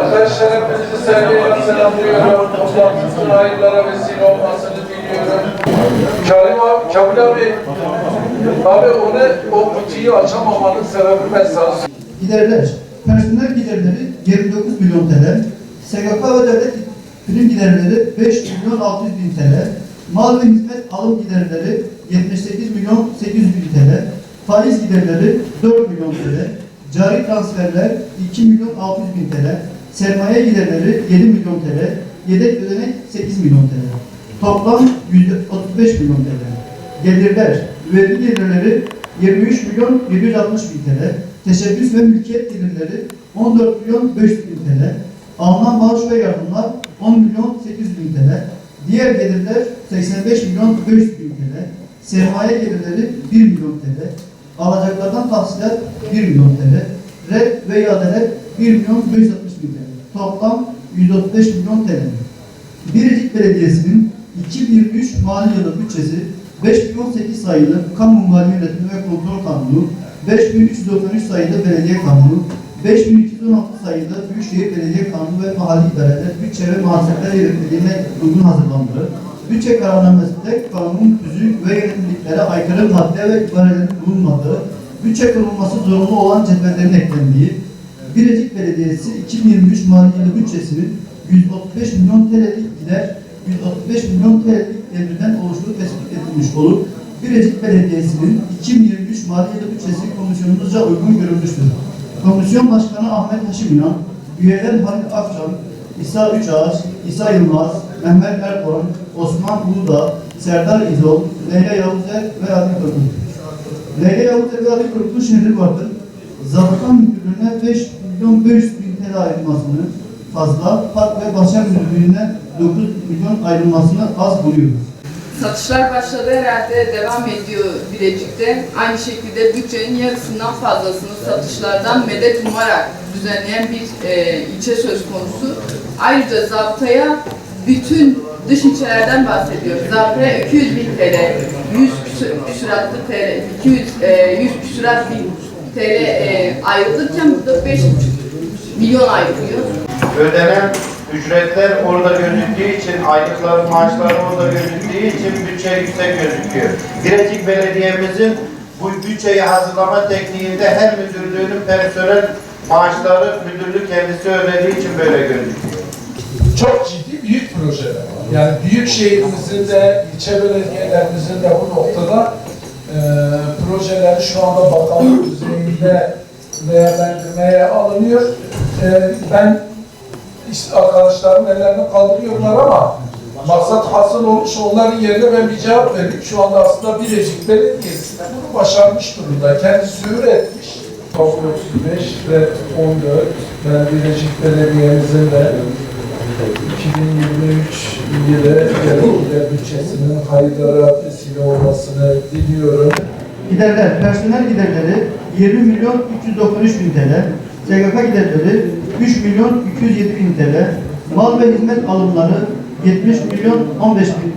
Arkadaşlar hepinizi sevgiyle selamlıyorum. Toplantınızın hayırlara vesile olmasını diliyorum. Karim abi, Kamil abi, abi onu, o kutuyu açamamanın sebebi ben sana. Giderler. Personel giderleri 29 milyon TL. SGK ve devlet prim giderleri 5 milyon 600 bin TL. Mal ve hizmet alım giderleri 78 milyon 800 bin TL. Faiz giderleri 4 milyon TL. Cari transferler 2 milyon 600 bin TL. Sermaye giderleri 7 milyon TL. Yedek ödenek 8 milyon TL. Toplam 135 milyon TL. Gelirler, vergi gelirleri 23 milyon 760 bin TL. Teşebbüs ve mülkiyet gelirleri 14 milyon 500 bin TL. Alınan maaş ve yardımlar 10 milyon 800 bin TL. Diğer gelirler 85 milyon 500 bin TL. Sermaye gelirleri 1 milyon TL. Alacaklardan tahsilat 1 milyon TL. Red ve iadeler 1 milyon 560 TL. Toplam 135 milyon TL. Birecik Belediyesi'nin 2023 mali yılı bütçesi 5018 sayılı Kamu Mali Yönetimi ve Kontrol Kanunu, 5393 sayılı Belediye Kanunu, 5216 sayılı Büyükşehir Belediye Kanunu ve Mahalli İdareler Bütçe ve Muhasebeler Yönetmeliğine uygun hazırlandı. Bütçe kararnamesinde kanun tüzüğü ve yönetmeliklere aykırı madde ve ibarelerin bulunmadığı, bütçe kurulması zorunlu olan cetvellerin eklendiği, Birecik Belediyesi 2023 mali yılı bütçesinin 135 milyon TL'lik gider, 135 milyon TL'lik gelirden oluştuğu tespit edilmiş olup, Birecik Belediyesi'nin 2023 mali yılı bütçesi komisyonumuzca uygun görülmüştür. Komisyon Başkanı Ahmet Haşim İnan, üyeler Halil Akçam, İsa Üçağaç, İsa Yılmaz, Mehmet Erdoğan, Osman Uludağ, Serdar İzol, Leyla Yavuzer ve Adil Kırkın. Leyla Yavuzer ve Adil Kırkın şehri vardır. Zabıta Müdürlüğü'ne 5 milyon 500 bin TL ayrılmasını fazla, Park ve Bahçe Müdürlüğü'ne 9 milyon ayrılmasını az buluyoruz. Satışlar başladı herhalde devam ediyor Bilecik'te. Aynı şekilde bütçenin yarısından fazlasını satışlardan medet umarak düzenleyen bir e, ilçe söz konusu. Ayrıca zabıtaya bütün dış ilçelerden bahsediyoruz. Zabıtaya 200 bin TL, 100 küsur, küsuratlı TL, 200, e, 100 küsurat bin TL e, ayrılırken burada 5,5 milyon ayrılıyor. ödenen ücretler orada gözüktüğü için, aylıklar, maaşlar orada gözüktüğü için bütçe yüksek gözüküyor. Birecik Belediye'mizin bu bütçeyi hazırlama tekniğinde her müdürlüğünün personel maaşları müdürlük kendisi ödediği için böyle gözüküyor. Çok ciddi büyük projeler var. Yani büyük şehrimizin de, ilçe belediyelerimizin de bu noktada e, projeleri şu anda bakanlık düzeyinde değerlendirmeye alınıyor. E, ben işte arkadaşlarım ellerini kaldırıyorlar ama maksat hasıl olmuş onların yerine ben bir cevap vereyim. Şu anda aslında Bilecik Belediyesi bunu başarmış durumda. Kendisi üretmiş. 35 ve 14 ben Bilecik Belediye'mizin de 2023 yılı genellikle bütçesinin hayırlara vesile olmasını diliyorum. Giderler, personel giderleri 20 milyon 393 bin TL, SGK giderleri 3 milyon 207 bin TL, mal ve hizmet alımları 70 milyon 15 bin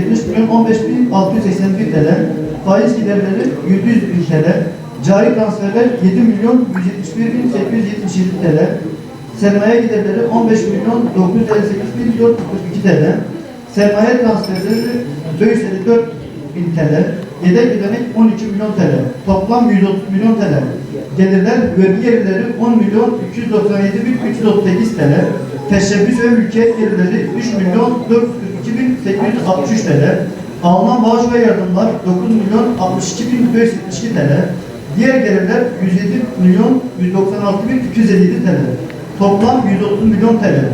70 milyon 15 bin 681 TL, faiz giderleri 700 bin TL, cari transferler 7 milyon 171 bin 877 TL, sermaye giderleri 15 milyon 958 bin 442 TL, sermaye transferleri 554 bin TL, yedek ödenek 12 milyon TL, toplam 130 milyon TL, gelirler vergi gelirleri 10 milyon 297 bin 338 TL, teşebbüs ve mülkiyet gelirleri 3 milyon 442 bin 863 TL, alınan maaş ve yardımlar 9 milyon 62 bin 572 TL, diğer gelirler 107 milyon 196 bin 257 TL, toplam 130 milyon TL.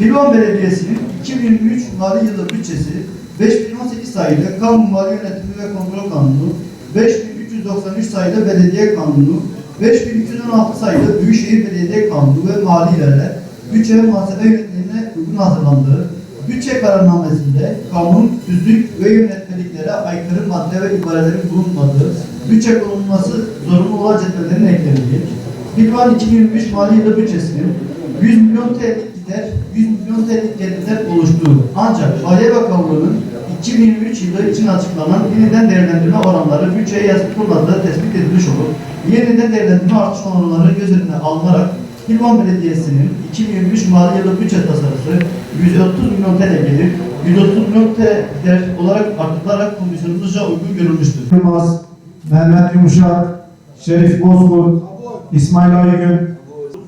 Divan Belediyesi'nin 2023 mali yılı bütçesi 5018 sayılı Kamu Mali Yönetimi ve Kontrol Kanunu, 5393 sayılı Belediye Kanunu, 5316 sayılı Büyükşehir Belediye Kanunu ve Mali İdareler, bütçe ve muhasebe yönetmeliğine uygun hazırlandığı, bütçe kararnamesinde kanun, tüzük ve yönetmeliklere aykırı madde ve ibarelerin bulunmadığı, bütçe konulması zorunlu olan cetvellerin eklendiği, Divan 2023 mali yılı bütçesinin 100 milyon TL'lik gider, 100 TL'lik gelirler oluştuğu ancak Maliye Bakanlığı'nın 2023 yılı için açıklanan yeniden değerlendirme oranları bütçeye yansıtılmadığı tespit edilmiş olup yeniden değerlendirme artış oranları göz önüne alınarak Hilvan Belediyesi'nin 2023 mali yılı bütçe tasarısı 130 milyon TL gelir, 130 milyon TL olarak artırılarak komisyonumuzca uygun görülmüştür. Yılmaz, Mehmet Yumuşak, Şerif Bozkurt, İsmail Aygün,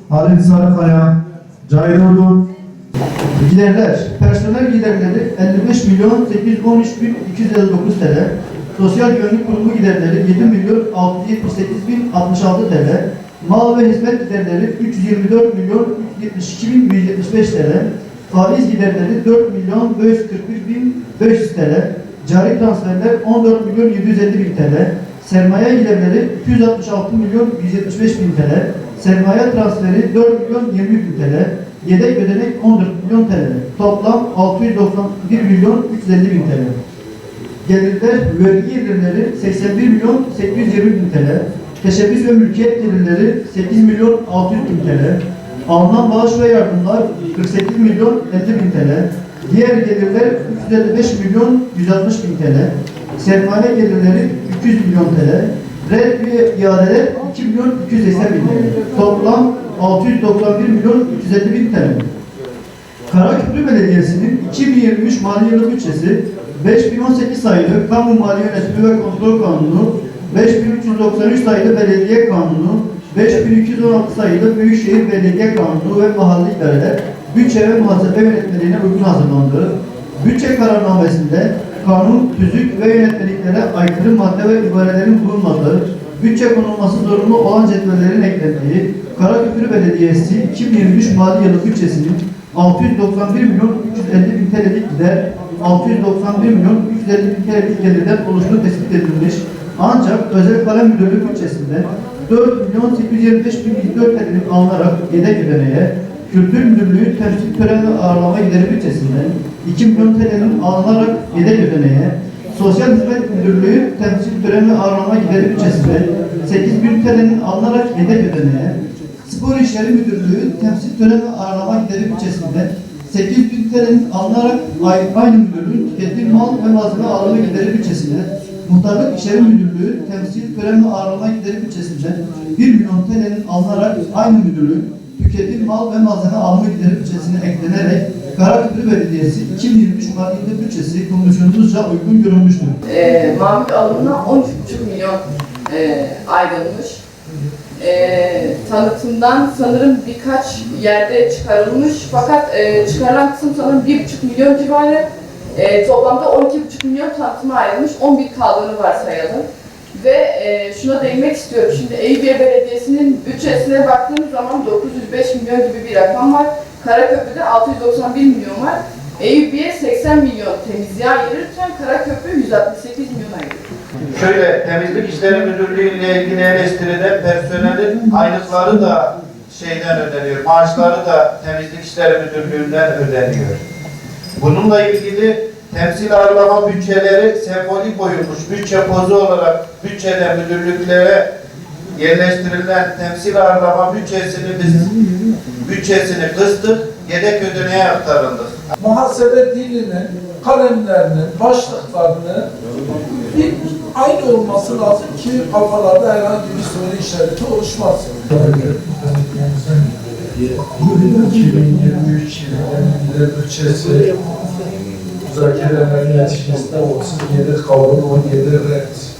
Halil Sarıkaya, Cahil Odun, Giderler, personel giderleri 55 milyon 813 bin 259 TL, sosyal güvenlik kurumu giderleri 7 milyon 678 bin 66 TL, mal ve hizmet giderleri 324 milyon 372 bin 175 TL, faiz giderleri 4 milyon 541 bin 500 TL, cari transferler 14 milyon 750 bin TL, sermaye giderleri 266 milyon 175 bin TL, sermaye transferi 4 milyon 20 bin TL, Yedek ödenek 14 milyon TL. Toplam 691 milyon 350 bin TL. Gelirler, vergi gelirleri 81 milyon 820 bin TL. Teşebbüs ve mülkiyet gelirleri 8 milyon 600 bin TL. Alınan bağış ve yardımlar 48 milyon 50 bin TL. Diğer gelirler 355 milyon 160 bin TL. Sermaye gelirleri 200 milyon TL. Red ve iadeler 2 milyon 280 bin TL. Toplam 691 milyon 350 bin TL. Karaköprü Belediyesi'nin 2023 mali yılı bütçesi 5018 sayılı Kamu Mali Yönetimi ve Kontrol Kanunu, 5393 sayılı Belediye Kanunu, 5216 sayılı Büyükşehir Belediye Kanunu ve Mahalli İdareler bütçe ve muhasebe yönetmeliğine uygun hazırlandı. Bütçe kararnamesinde kanun, tüzük ve yönetmeliklere aykırı madde ve ibarelerin bulunmadığı, bütçe konulması zorunlu olan cetvellerin eklendiği, Karaköprü Belediyesi 2023 mali yılı bütçesinin 691 milyon 350 bin TL'lik gider, 691 milyon 350 bin TL'lik gelirden oluştuğu tespit edilmiş. Ancak özel kalem müdürlüğü bütçesinde 4 milyon 825 bin 104 TL'lik alınarak yedek ödeneğe, Kültür Müdürlüğü temsil tören ve ağırlama gideri bütçesinden 2 milyon TL'nin alınarak yedek ödeneğe, Sosyal Hizmet Müdürlüğü temsil tören ve ağırlama gideri bütçesinden 8 bin TL'nin alınarak yedek ödeneğe, Spor İşleri Müdürlüğü temsil tören ve ağırlama gideri bütçesinden 8 bin TL'nin alınarak ay- aynı müdürlüğün tüketim mal ve malzeme alımı gideri bütçesine, Muhtarlık İşleri Müdürlüğü temsil tören ve ağırlama gideri bütçesinden 1 milyon TL'nin alınarak aynı müdürlüğün tüketim mal ve malzeme alımı gideri bütçesine eklenerek Karaköprü Belediyesi 2023 mali yılı bütçesi komisyonumuzca uygun görülmüştür. e, mamul alımına 13,5 milyon e, ayrılmış. E, tanıtımdan sanırım birkaç yerde çıkarılmış fakat e, çıkarılan kısım sanırım 1,5 milyon civarı. E, toplamda 12,5 milyon tanıtıma ayrılmış, 11 kaldığını varsayalım. Ve e, şuna değinmek istiyorum. Şimdi Eyüpiye Belediyesi'nin bütçesine baktığımız zaman 905 milyon gibi bir rakam var. Karaköprü'de 691 milyon var. Eyüpiye 80 milyon temizliğe ayırırken Karaköprü 168 milyon ayırıyor. Şöyle temizlik işleri müdürlüğü ile ilgili eleştiride personelin aylıkları da şeyden ödeniyor. Maaşları da temizlik işleri müdürlüğünden ödeniyor. Bununla ilgili temsil ağırlama bütçeleri sembolik koyulmuş. Bütçe pozu olarak bütçede müdürlüklere yerleştirilen temsil ağırlama bütçesini biz bütçesini kıstık, yedek ödeneğe aktarıldı. muhasebe dilinin, kalemlerinin, başlıklarının bir aynı olması lazım ki kafalarda herhangi bir soru işareti oluşmasın. 2023 yılı bütçesi zakirene yaşımızda olsun, yedi kavrulun, yedi renk.